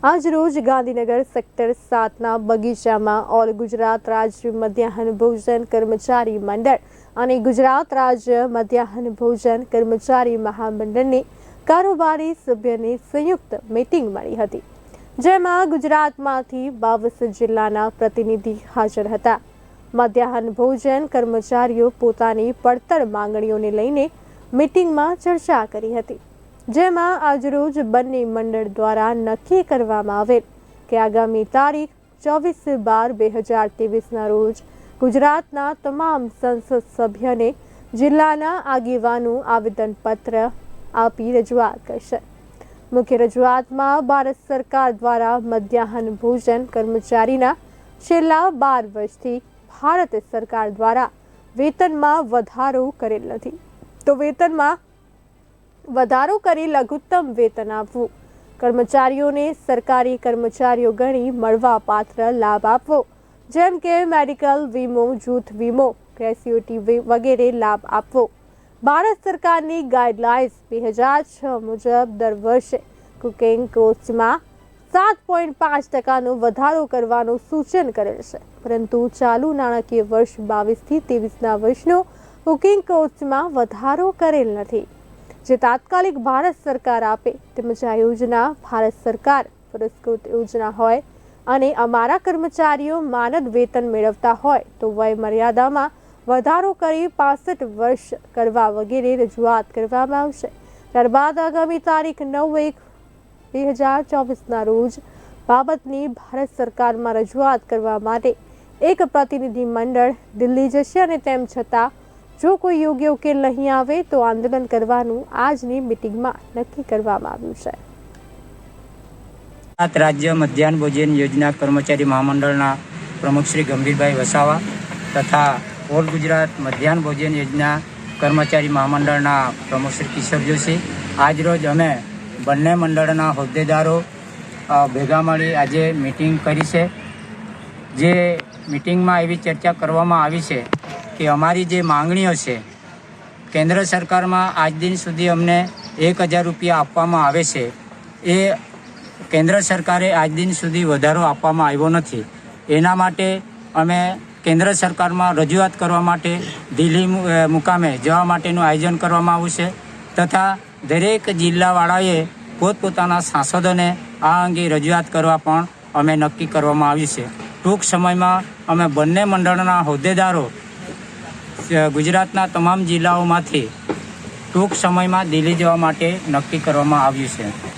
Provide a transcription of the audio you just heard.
આજ રોજ ગાંધીનગર સેક્ટર સાતના બગીચામાં ઓલ ગુજરાત રાજ્ય મધ્યાહન ભોજન કર્મચારી મંડળ અને ગુજરાત રાજ્ય મધ્યાહન ભોજન કર્મચારી મહામંડળની કારોબારી સભ્યની સંયુક્ત મીટિંગ મળી હતી, જેમાં ગુજરાતમાંથી બાવીસ જિલ્લાના પ્રતિનિધિ હાજર હતા. મધ્યાહન ભોજન કર્મચારીઓ પોતાની પડતર માંગણીઓને લઈને મીટિંગમાં ચર્ચા કરી હતી. જેમાં આજરોજ બંને મંડળ દ્વારા નક્કી કરવામાં આવેલ કે આગામી તારીખ ચોવીસ બાર બે હજાર ત્રેવીસના રોજ ગુજરાતના તમામ સંસદ સભ્યને જિલ્લાના આગેવાનું આવેદનપત્ર આપી રજૂઆત કરશે. મુખ્ય રજૂઆતમાં ભારત સરકાર દ્વારા મધ્યાહન ભોજન કર્મચારીના છેલ્લા બાર વર્ષથી ભારત સરકાર દ્વારા વેતનમાં વધારો કરેલ નથી. તો વેતનમાં વધારો કરી લઘુત્તમ વેતન આપવું. કર્મચારીઓને સરકારી કર્મચારીઓ ગણી મળવાપાત્ર લાભ આપવો. જેમ કે મેડિકલ વીમો, જૂથ વીમો, ગ્રેસ્યુટી વી- વગેરે લાભ આપવો. ભારત સરકારની ગાઈડલાઇન્સ બે હજાર છ મુજબ દર વર્ષે કુકિંગ કોસ્ટમાં સાત પોઈન્ટ પાંચ ટકાનો વધારો કરવાનું સૂચન કરેલ છે. પરંતુ ચાલુ નાણાકીય વર્ષ બાવીસથી ત્રેવીસના વર્ષનો કુકિંગ કોસ્ટમાં વધારો કરેલ નથી. જે તાત્કાલિક ભારત સરકાર આપે તેમજ આ યોજના ભારત સરકાર પુરસ્કૃત યોજના હોય અને અમારા કર્મચારીઓ માનદ વેતન મેળવતા હોય તો વય મર્યાદામાં વધારો કરી પાસઠ વર્ષ કરવા વગેરે રજૂઆત કરવામાં આવશે. ત્યારબાદ આગામી તારીખ નવ એક બે હજાર ચોવીસના રોજ બાબતની ભારત સરકારમાં રજૂઆત કરવા માટે એક પ્રતિનિધિ મંડળ દિલ્હી જશે અને તેમ છતાં જો કોઈ યોગ્ય ઉકેલ નહીં આવે તો આંદોલન કરવાનું આજની મિટિંગમાં નક્કી કરવામાં આવ્યું છે. ગુજરાત રાજ્ય મધ્યાહન ભોજન યોજના કર્મચારી મહામંડળના પ્રમુખ શ્રી ગંભીરભાઈ વસાવા તથા ઓલ ગુજરાત મધ્યાહન ભોજન યોજના કર્મચારી મહામંડળના પ્રમુખ શ્રી કિશોર જોશી. આજરોજ અમે બંને મંડળના હોદ્દેદારો ભેગા મળી આજે મિટિંગ કરી છે. જે મિટિંગમાં એવી ચર્ચા કરવામાં આવી છે કે અમારી જે માંગણીઓ છે, કેન્દ્ર સરકારમાં આજ દિન સુધી અમને એક હજાર રૂપિયા આપવામાં આવે છે, એ કેન્દ્ર સરકારે આજ દિન સુધી વધારો આપવામાં આવ્યો નથી. એના માટે અમે કેન્દ્ર સરકારમાં રજૂઆત કરવા માટે દિલ્હી મુકામે જવા માટેનું આયોજન કરવામાં આવ્યું છે, તથા દરેક જિલ્લાવાળાએ પોતપોતાના સાંસદોને આ અંગે રજૂઆત કરવા પણ અમે નક્કી કરવામાં આવ્યું છે. ટૂંક સમયમાં અમે બંને મંડળના હોદ્દેદારો ગુજરાતના તમામ જિલ્લાઓમાંથી ટૂંક સમયમાં દિલ્હી જવા માટે નક્કી કરવામાં આવ્યું છે.